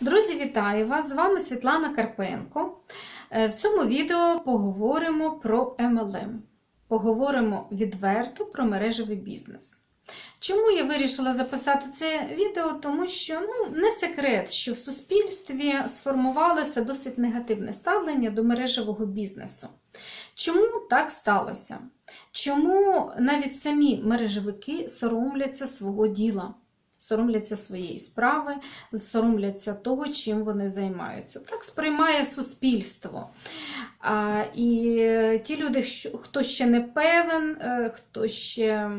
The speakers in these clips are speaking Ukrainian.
Друзі, вітаю вас! З вами Світлана Карпенко. Е, В цьому відео поговоримо про MLM. Поговоримо відверто про мережевий бізнес. Чому я вирішила записати це відео? Тому що ну, не секрет, що в суспільстві сформувалося досить негативне ставлення до мережевого бізнесу. Чому так сталося? Чому навіть самі мережевики соромляться свого діла? Соромляться своєї справи, соромляться того, чим вони займаються. Так сприймає суспільство. А, І ті люди, хто ще не певен, е, хто ще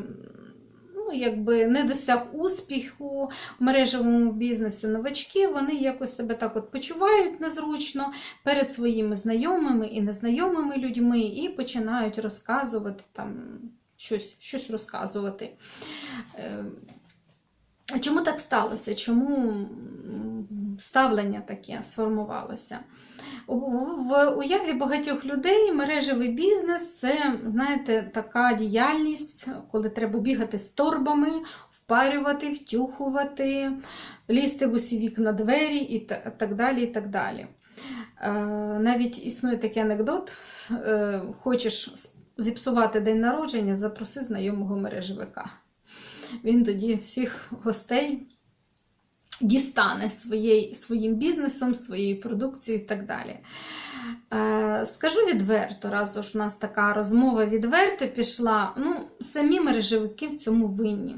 ну, якби не досяг успіху в мережевому бізнесі, новачки, вони якось себе так от почувають незручно перед своїми знайомими і незнайомими людьми і починають розказувати там щось, щось розказувати. Чому так сталося? Чому ставлення таке сформувалося? В в уяві багатьох людей мережевий бізнес це, знаєте, така діяльність, коли треба бігати з торбами, впарювати, втюхувати, лізти в усі вікна двері і так далі. і так далі. Е, Навіть існує такий анекдот: е, хочеш зіпсувати день народження, запроси знайомого мережевика він тоді всіх гостей дістане своєю, своїм бізнесом, своєю продукцією і так далі. Е, скажу відверто, раз уж у нас така розмова відверто пішла, ну, самі мережевики в цьому винні.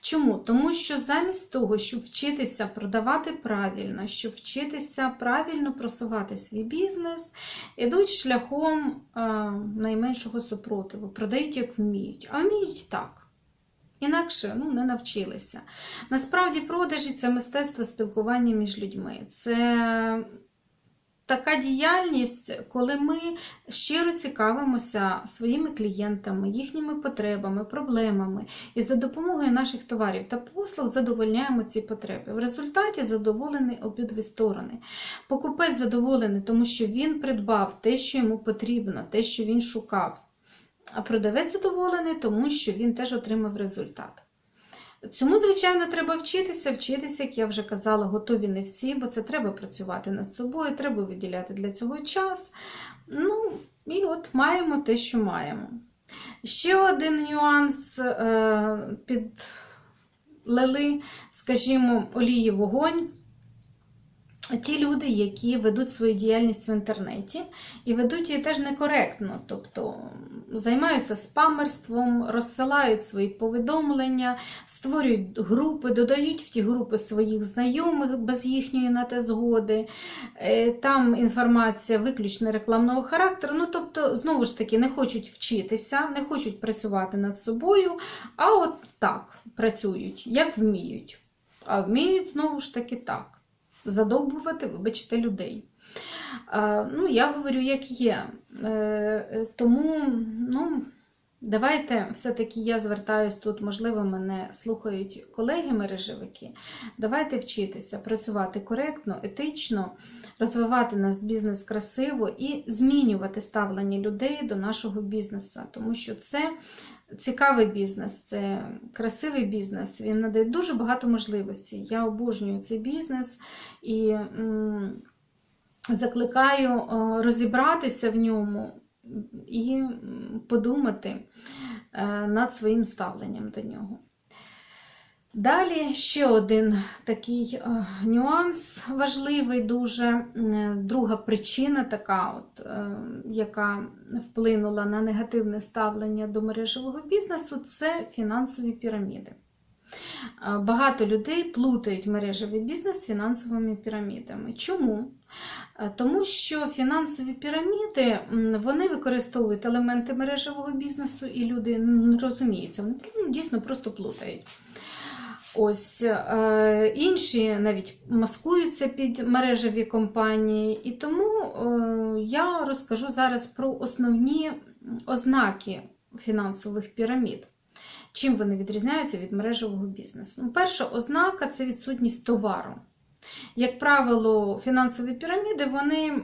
Чому? Тому що замість того, щоб вчитися продавати правильно, щоб вчитися правильно просувати свій бізнес, ідуть шляхом е, найменшого супротиву, продають як вміють, а вміють так. Інакше ну, не навчилися. Насправді, продажі це мистецтво спілкування між людьми. Це така діяльність, коли ми щиро цікавимося своїми клієнтами, їхніми потребами, проблемами, і за допомогою наших товарів та послуг задовольняємо ці потреби. В результаті задоволені обидві сторони. Покупець задоволений, тому що він придбав те, що йому потрібно, те, що він шукав. А продавець задоволений, тому що він теж отримав результат. Цьому, звичайно, треба вчитися. Вчитися, як я вже казала, готові не всі, бо це треба працювати над собою, треба виділяти для цього час. Ну, і от маємо те, що маємо. Ще один нюанс е, підлили, скажімо, олії вогонь. Ті люди, які ведуть свою діяльність в інтернеті і ведуть її теж некоректно, тобто займаються спамерством, розсилають свої повідомлення, створюють групи, додають в ті групи своїх знайомих без їхньої на те згоди. Е, Там інформація виключно рекламного характеру. Ну, тобто, знову ж таки, не хочуть вчитися, не хочуть працювати над собою, а от так працюють, як вміють. А вміють знову ж таки так задовбувати, вибачте, людей. Е, ну, я говорю, як є. Е, тому, ну, давайте все-таки я звертаюсь тут, можливо, мене слухають колеги-мережевики. Давайте вчитися працювати коректно, етично, розвивати наш бізнес красиво і змінювати ставлення людей до нашого бізнесу, тому що це цікавий бізнес, це красивий бізнес. Він надає дуже багато можливостей. Я обожнюю цей бізнес і закликаю е, розібратися в ньому і подумати е, над своїм ставленням до нього. Далі ще один такий е, нюанс важливий, дуже друга причина, така, от, е, яка вплинула на негативне ставлення до мережевого бізнесу, це фінансові піраміди. Е, Багато людей плутають мережевий бізнес з фінансовими пірамідами. Чому? Тому що фінансові піраміди вони використовують елементи мережевого бізнесу, і люди не розуміються, вони ну, дійсно просто плутають. Ось е, інші навіть маскуються під мережеві компанії, і тому е, я розкажу зараз про основні ознаки фінансових пірамід. Чим вони відрізняються від мережевого бізнесу? Ну, перша ознака це відсутність товару. Як правило, фінансові піраміди, вони,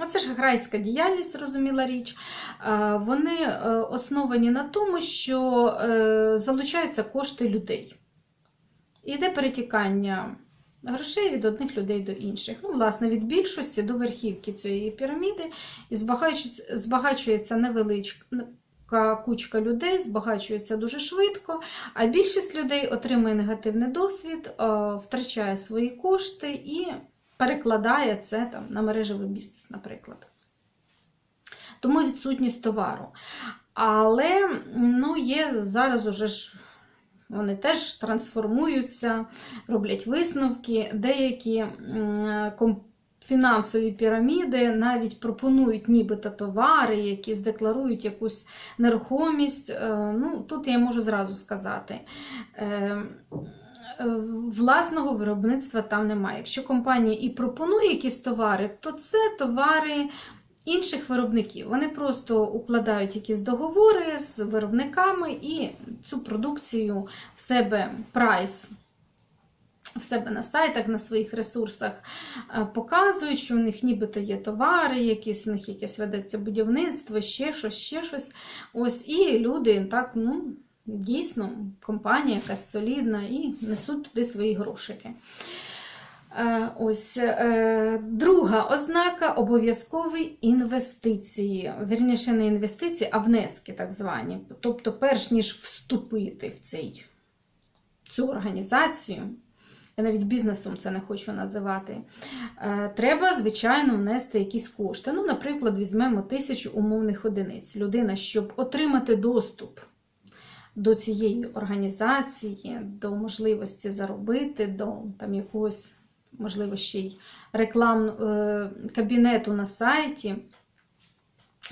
а це ж грайська діяльність, розуміла річ, е, вони е, основані на тому, що е, залучаються кошти людей. І йде перетікання Грошей від одних людей до інших. Ну, власне, від більшості до верхівки цієї піраміди і збагачується, збагачується невеличка кучка людей, збагачується дуже швидко, а більшість людей отримує негативний досвід, е, втрачає свої кошти і перекладає це там, на мережевий бізнес, наприклад. Тому відсутність товару. Але ну, є зараз уже ж. Вони теж трансформуються, роблять висновки. Деякі фінансові піраміди навіть пропонують нібито товари, які здекларують якусь нерухомість. Е, Ну, тут я можу зразу сказати. е, е, Власного виробництва там немає. Якщо компанія і пропонує якісь товари, то це товари інших виробників. Вони просто укладають якісь договори з виробниками і цю продукцію в себе прайс. В себе на сайтах, на своїх ресурсах е, показують, що у них нібито є товари, якісь у них якесь ведеться будівництво, ще щось, ще щось. Ось і люди так, ну, дійсно, компанія якась солідна, і несуть туди свої грошики. Е, Ось е, друга ознака обов'язкові інвестиції. Вірніше, не інвестиції, а внески, так звані. Тобто, перш ніж вступити в цей, цю організацію, я навіть бізнесом це не хочу називати. е, Треба, звичайно, внести якісь кошти. Ну, наприклад, візьмемо тисячу умовних одиниць. Людина, щоб отримати доступ до цієї організації, до можливості заробити, до там якогось, можливо, ще й реклам е, кабінету на сайті.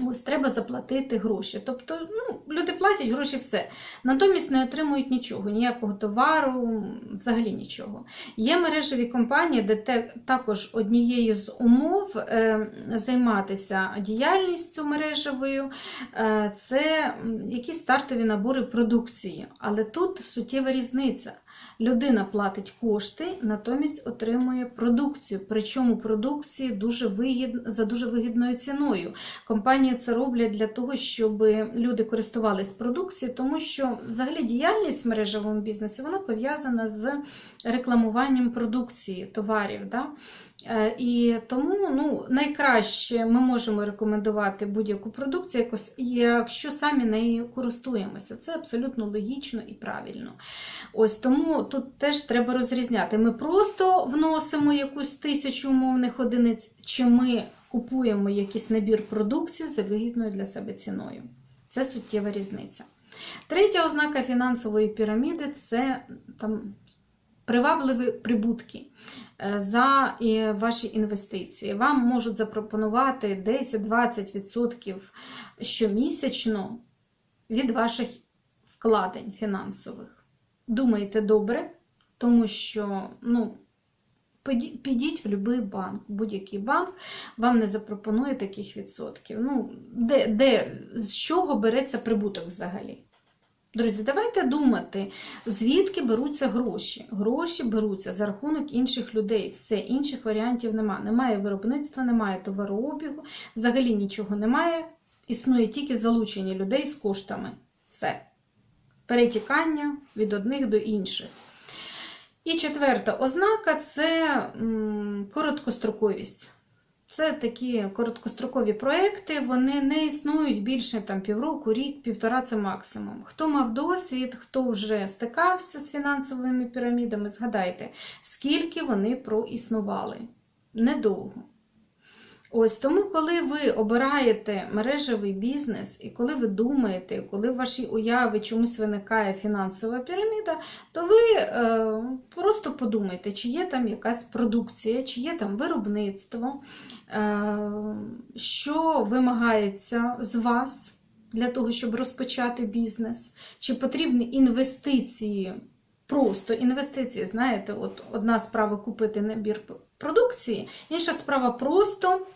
Ось треба заплатити гроші. Тобто, ну, люди платять гроші все. Натомість не отримують нічого, ніякого товару, взагалі нічого. Є мережеві компанії, де те, також однією з умов е, займатися діяльністю мережевою, е, це якісь стартові набори продукції. Але тут суттєва різниця. Людина платить кошти, натомість отримує продукцію. Причому продукції дуже вигід... за дуже вигідною ціною. Компанії це роблять для того, щоб люди користувались продукцією, тому що взагалі діяльність в мережевому бізнесі вона пов'язана з рекламуванням продукції, товарів. Да? Е, І тому ну, найкраще ми можемо рекомендувати будь-яку продукцію, якщо самі нею користуємося. Це абсолютно логічно і правильно. Ось тому тут теж треба розрізняти. Ми просто вносимо якусь тисячу умовних одиниць, чи ми купуємо якийсь набір продукції за вигідною для себе ціною. Це суттєва різниця. Третя ознака фінансової піраміди це там, привабливі прибутки е, за ваші інвестиції. Вам можуть запропонувати 10-20% щомісячно від ваших вкладень фінансових. Думайте добре, тому що ну, підіть в будь-який банк, будь-який банк вам не запропонує таких відсотків. Ну, де, де, з чого береться прибуток взагалі? Друзі, давайте думати, звідки беруться гроші. Гроші беруться за рахунок інших людей. Все, інших варіантів немає. Немає виробництва, немає товарообігу, взагалі нічого немає. Існує тільки залучення людей з коштами. Все. Перетікання від одних до інших. І четверта ознака це короткостроковість. Це такі короткострокові проекти, вони не існують більше там, півроку, рік, півтора це максимум. Хто мав досвід, хто вже стикався з фінансовими пірамідами, згадайте, скільки вони проіснували. Недовго. Ось тому, коли ви обираєте мережевий бізнес, і коли ви думаєте, коли в вашій уяві чомусь виникає фінансова піраміда, то ви е, просто подумайте, чи є там якась продукція, чи є там виробництво, е, що вимагається з вас для того, щоб розпочати бізнес, чи потрібні інвестиції. Просто інвестиції, знаєте, от одна справа купити набір продукції, інша справа просто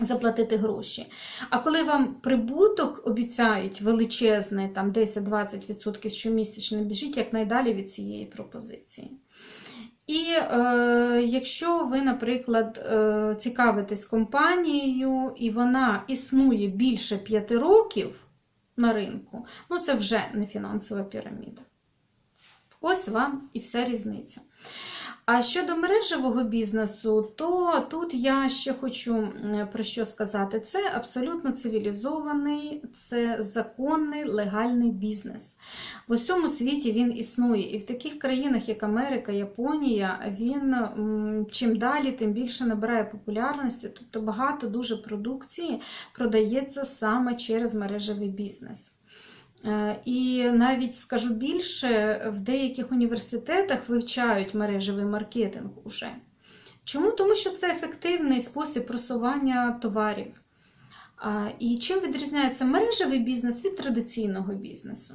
заплатити гроші. А коли вам прибуток обіцяють величезний, там 10-20% щомісячно, біжіть якнайдалі від цієї пропозиції. І е, якщо ви, наприклад, е, цікавитесь компанією, і вона існує більше 5 років на ринку, ну це вже не фінансова піраміда. Ось вам і вся різниця. А щодо мережевого бізнесу, то тут я ще хочу про що сказати. Це абсолютно цивілізований, це законний легальний бізнес. В усьому світі він існує. І в таких країнах, як Америка, Японія, він чим далі, тим більше набирає популярності. Тобто багато дуже продукції продається саме через мережевий бізнес. Е, І навіть скажу більше, в деяких університетах вивчають мережевий маркетинг уже. Чому? Тому що це ефективний спосіб просування товарів. І чим відрізняється мережевий бізнес від традиційного бізнесу?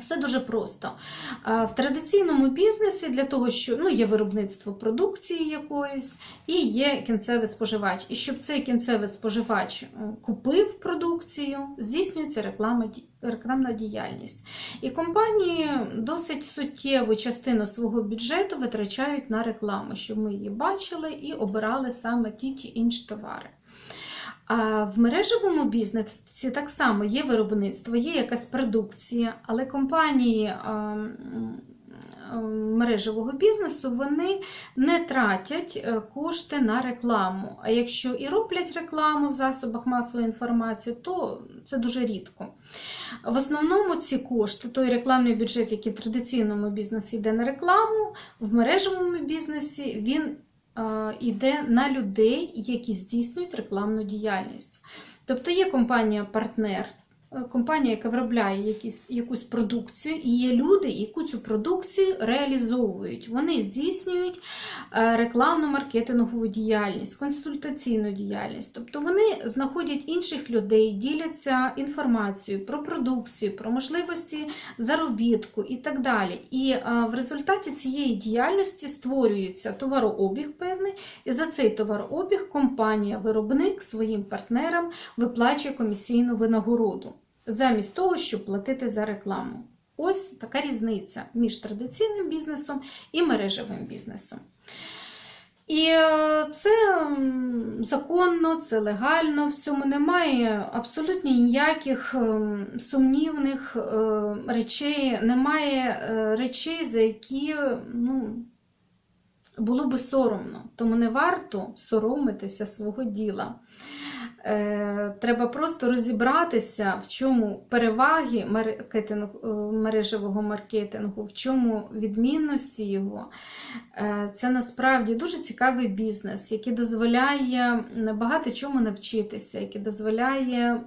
Все дуже просто. В традиційному бізнесі для того, що ну, є виробництво продукції якоїсь і є кінцевий споживач. І щоб цей кінцевий споживач е, купив продукцію, здійснюється реклама, рекламна діяльність. І компанії досить суттєву частину свого бюджету витрачають на рекламу, щоб ми її бачили і обирали саме ті чи інші товари. А в мережевому бізнесі так само є виробництво, є якась продукція, але компанії а, м, а, мережевого бізнесу вони не тратять е, кошти на рекламу. А якщо і роблять рекламу в засобах масової інформації, то це дуже рідко. В основному ці кошти, той рекламний бюджет, який в традиційному бізнесі йде на рекламу, в мережевому бізнесі він йде на людей, які здійснюють рекламну діяльність. Тобто є компанія-партнер, е, компанія, яка виробляє якісь, якусь продукцію, і є люди, які цю продукцію реалізовують. Вони здійснюють е, рекламну маркетингову діяльність, консультаційну діяльність. Тобто вони знаходять інших людей, діляться інформацією про продукцію, про можливості заробітку і так далі. І е, в результаті цієї діяльності створюється товарообіг певний, і за цей товарообіг компанія-виробник своїм партнерам виплачує комісійну винагороду замість того, щоб платити за рекламу. Ось така різниця між традиційним бізнесом і мережевим бізнесом. І е, це законно, це легально, в цьому немає абсолютно ніяких ем, сумнівних е, речей, немає е, речей, за які ну, було би соромно. Тому не варто соромитися свого діла. Е, Треба просто розібратися, в чому переваги маркетингу, е, мережевого маркетингу, в чому відмінності його. Е, Це насправді дуже цікавий бізнес, який дозволяє багато чому навчитися, який дозволяє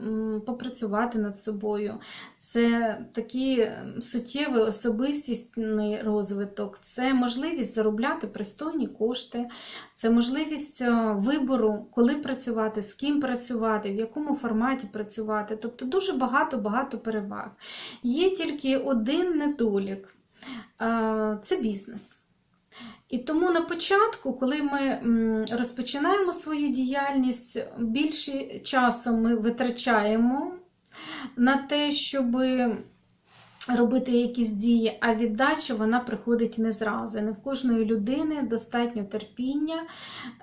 попрацювати над собою. Це такий суттєвий особистісний розвиток, це можливість заробляти пристойні кошти, це можливість е, вибору, коли працювати, з ким працювати, в якому форматі працювати. Тобто дуже багато-багато переваг. Є тільки один недолік е, це бізнес. І тому на початку, коли ми розпочинаємо свою діяльність, більше часу ми витрачаємо на те, щоб робити якісь дії, а віддача вона приходить не зразу. Не в кожної людини достатньо терпіння,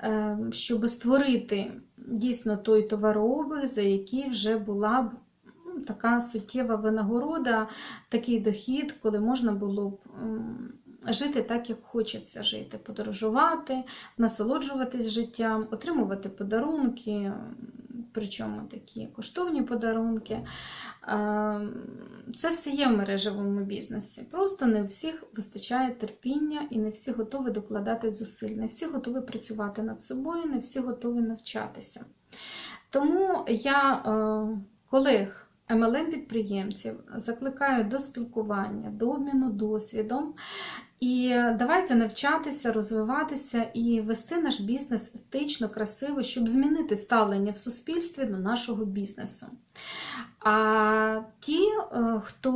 е, щоб створити дійсно той товарообіг, за який вже була б ну, така суттєва винагорода, такий дохід, коли можна було б. Жити так, як хочеться жити, подорожувати, насолоджуватись життям, отримувати подарунки, причому такі коштовні подарунки. Е, Це все є в мережевому бізнесі. Просто не у всіх вистачає терпіння і не всі готові докладати зусиль, не всі готові працювати над собою, не всі готові навчатися. Тому я е, колег. MLM-підприємців закликаю до спілкування, до обміну досвідом. І давайте навчатися, розвиватися і вести наш бізнес етично, красиво, щоб змінити ставлення в суспільстві до нашого бізнесу. А ті, е, хто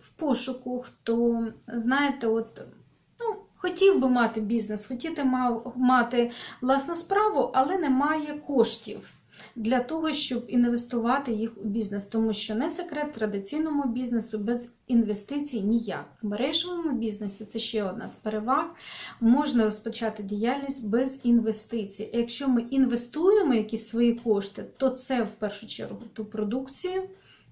в пошуку, хто, знаєте, от, ну, хотів би мати бізнес, хотіти мав, мати власну справу, але не має коштів для того, щоб інвестувати їх у бізнес, тому що не секрет традиційному бізнесу без інвестицій ніяк. В мережевому бізнесі це ще одна з переваг. Можна розпочати діяльність без інвестицій. Якщо ми інвестуємо якісь свої кошти, то це в першу чергу ту продукцію,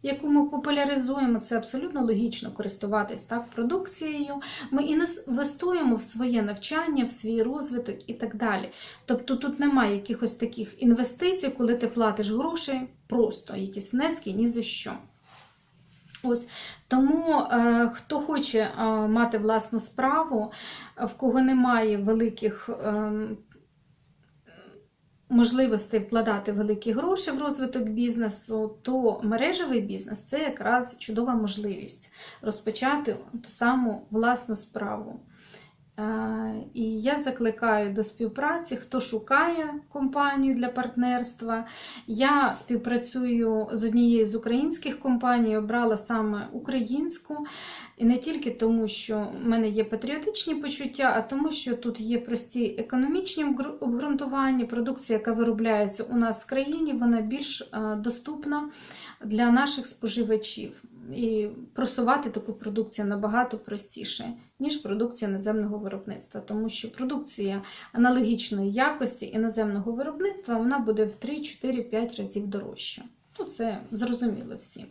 яку ми популяризуємо, це абсолютно логічно користуватись так продукцією. Ми інвестуємо в своє навчання, в свій розвиток і так далі. Тобто тут немає якихось таких інвестицій, коли ти платиш гроші, просто якісь внески ні за що. Ось тому, е, хто хоче е, мати власну справу, в кого немає великих е, можливостей вкладати великі гроші в розвиток бізнесу, то мережевий бізнес це якраз чудова можливість розпочати ту саму власну справу. Е, І я закликаю до співпраці, хто шукає компанію для партнерства. Я співпрацюю з однією з українських компаній, обрала саме українську. І не тільки тому, що в мене є патріотичні почуття, а тому, що тут є прості економічні обґрунтування. Продукція, яка виробляється у нас в країні, вона більш е, доступна для наших споживачів. І просувати таку продукцію набагато простіше, ніж продукція іноземного виробництва, тому що продукція аналогічної якості іноземного виробництва вона буде в 3, 4, 5 разів дорожча. Ну, це зрозуміло всім.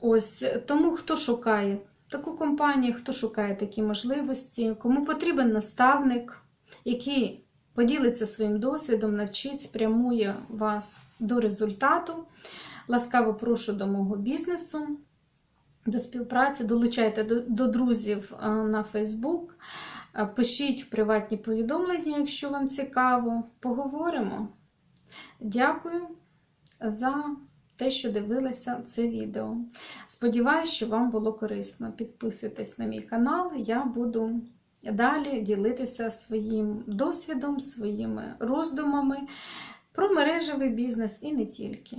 Ось тому, хто шукає таку компанію, хто шукає такі можливості, кому потрібен наставник, який поділиться своїм досвідом, навчить, спрямує вас до результату. Ласкаво прошу до мого бізнесу, до співпраці, долучайте до, до друзів е, на Facebook, е, пишіть в приватні повідомлення, якщо вам цікаво. Поговоримо. Дякую за те, що дивилися це відео. Сподіваюсь, що вам було корисно. Підписуйтесь на мій канал, я буду далі ділитися своїм досвідом, своїми роздумами про мережевий бізнес і не тільки.